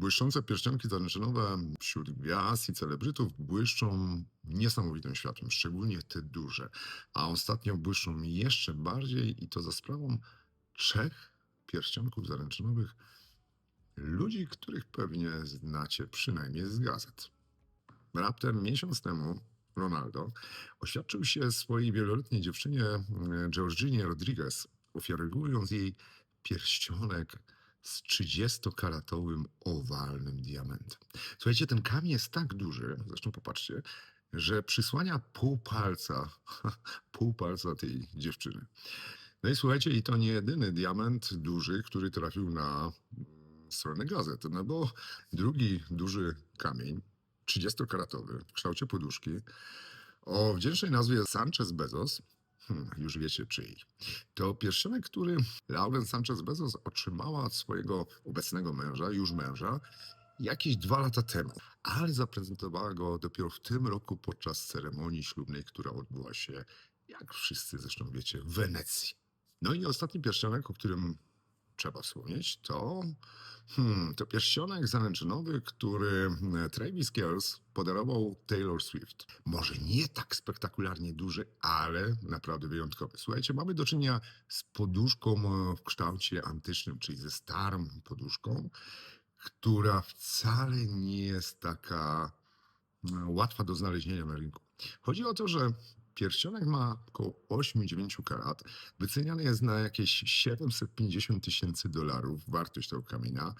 Błyszczące pierścionki zaręczynowe wśród gwiazd i celebrytów błyszczą niesamowitym światłem, szczególnie te duże. A ostatnio błyszczą jeszcze bardziej i to za sprawą trzech pierścionków zaręczynowych ludzi, których pewnie znacie przynajmniej z gazet. Raptem miesiąc temu Ronaldo oświadczył się swojej wieloletniej dziewczynie e, Georginie Rodriguez, ofiarując jej pierścionek z 30-karatowym owalnym diamentem. Słuchajcie, ten kamień jest tak duży, zresztą popatrzcie, że przysłania pół palca, pół palca tej dziewczyny. No i słuchajcie, i to nie jedyny diament duży, który trafił na mm, stronę gazet, no bo drugi duży kamień, 30-karatowy, w kształcie poduszki, o wdzięcznej nazwie Sanchez Bezos, hmm, już wiecie czyj. To pierścionek, który Lauren Sanchez Bezos otrzymała od swojego obecnego męża, już męża, jakieś dwa lata temu, ale zaprezentowała go dopiero w tym roku podczas ceremonii ślubnej, która odbyła się, jak wszyscy zresztą wiecie, w Wenecji. No i ostatni pierścionek, o którym trzeba wspomnieć, to, hmm, to pierścionek zaręczynowy, który e, Travis Kells podarował Taylor Swift. Może nie tak spektakularnie duży, ale naprawdę wyjątkowy. Słuchajcie, mamy do czynienia z poduszką e, w kształcie antycznym, czyli ze starą poduszką, która wcale nie jest taka e, łatwa do znalezienia na rynku. Chodzi o to, że pierścionek ma około 8-9 karat. Wyceniany jest na jakieś 750 tysięcy dolarów wartość tego kamienia.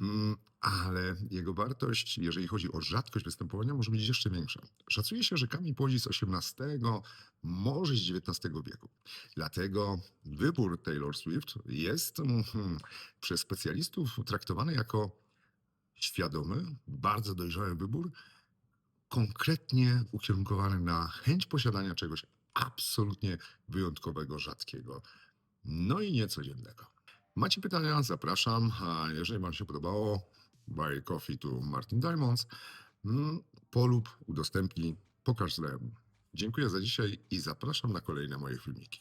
Mm, Ale jego wartość, jeżeli chodzi o rzadkość występowania, może być jeszcze większa. Szacuje się, że kamień pochodzi z XVIII, może z XIX wieku. Dlatego wybór Taylor Swift jest mhm, przez specjalistów traktowany jako świadomy, bardzo dojrzały wybór, konkretnie ukierunkowany na chęć posiadania czegoś absolutnie wyjątkowego, rzadkiego, no i niecodziennego. Macie pytania? Zapraszam. A jeżeli Wam się podobało, buy coffee to Martin Diamonds, mm, polub, udostępnij, pokaż znajomym. Dziękuję za dzisiaj i zapraszam na kolejne moje filmiki.